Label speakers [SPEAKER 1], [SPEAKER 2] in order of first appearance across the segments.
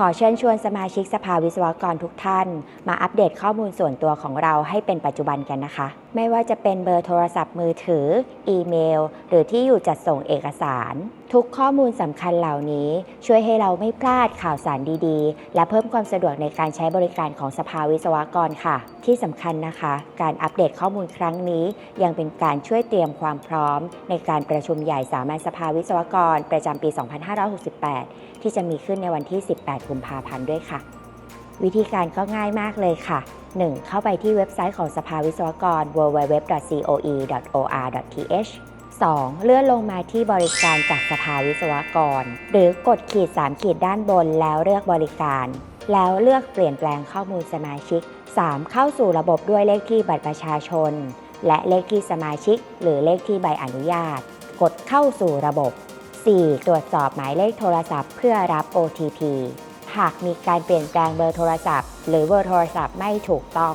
[SPEAKER 1] ขอเชิญชวนสมาชิกสภาวิศวกรทุกท่าน มาอัปเดตข้อมูลส่วนตัวของเราให้เป็นปัจจุบันกันนะคะ ไม่ว่าจะเป็นเบอร์โทรศัพท์มือถือ อีเมล หรือที่อยู่จัดส่งเอกสาร ทุกข้อมูลสำคัญเหล่านี้ ช่วยให้เราไม่พลาดข่าวสารดีๆ และเพิ่มความสะดวกในการใช้บริการของสภาวิศวกรค่ะ ที่สำคัญนะคะ การอัปเดตข้อมูลครั้งนี้ ยังเป็นการช่วยเตรียมความพร้อม ในการประชุมใหญ่สามัญสภาวิศวกร ประจำปี 2568 ที่จะมีขึ้นในวันที่ 18กุมภาพันธ์ด้วยค่ะ วิธีการก็ง่ายมากเลยค่ะ 1. เข้าไปที่เว็บไซต์ของสภาวิศวกร www.coe.or.th 2. เลื่อนลงมาที่บริการจากสภาวิศวกร หรือกดขีด 3 ขีดด้านบนแล้วเลือกบริการ แล้วเลือกเปลี่ยนแปลงข้อมูลสมาชิก 3. เข้าสู่ระบบด้วยเลขที่บัตรประชาชน และเลขที่สมาชิก หรือเลขที่ใบอนุญาต กดเข้าสู่ระบบ 4. ตรวจสอบหมายเลขโทรศัพท์เพื่อรับ OTP หากมีการเปลี่ยนแปลงเบอร์โทรศัพท์ หรือเบอร์โทรศัพท์ไม่ถูกต้อง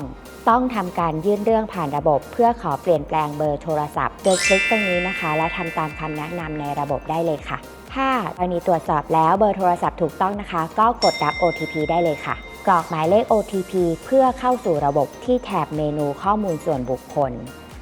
[SPEAKER 1] ต้องทำการยื่นเรื่องผ่านระบบ เพื่อขอเปลี่ยนแปลงเบอร์โทรศัพท์โดยคลิกตรงนี้นะคะ และทำตามคำแนะนำในระบบได้เลยค่ะ ถ้ากรณีตรวจสอบแล้วเบอร์โทรศัพท์ถูกต้องนะคะ ก็กดรับ OTP ได้เลยค่ะ กรอกหมายเลข OTP เพื่อเข้าสู่ระบบที่แถบเมนูข้อมูลส่วนบุคคล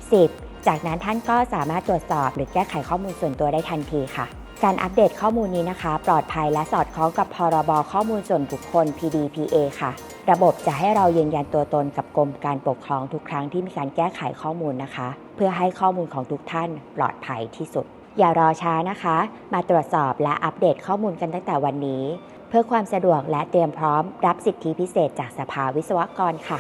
[SPEAKER 1] 10. จากนั้นท่านก็สามารถตรวจสอบหรือแก้ไขข้อมูลส่วนตัวได้ทันทีค่ะ การอัปเดตข้อมูลนี้นะคะ ปลอดภัยและสอดคล้องกับพรบข้อมูลส่วนบุคคล PDPA ค่ะ ระบบจะให้เรายืนยันตัวตนกับกรมการปกครองทุกครั้งที่มีการแก้ไขข้อมูลนะคะ เพื่อให้ข้อมูลของทุกท่านปลอดภัยที่สุด อย่ารอช้านะคะ มาตรวจสอบและอัปเดตข้อมูลกันตั้งแต่วันนี้ เพื่อความสะดวกและเตรียมพร้อมรับสิทธิพิเศษจากสภาวิศวกรค่ะ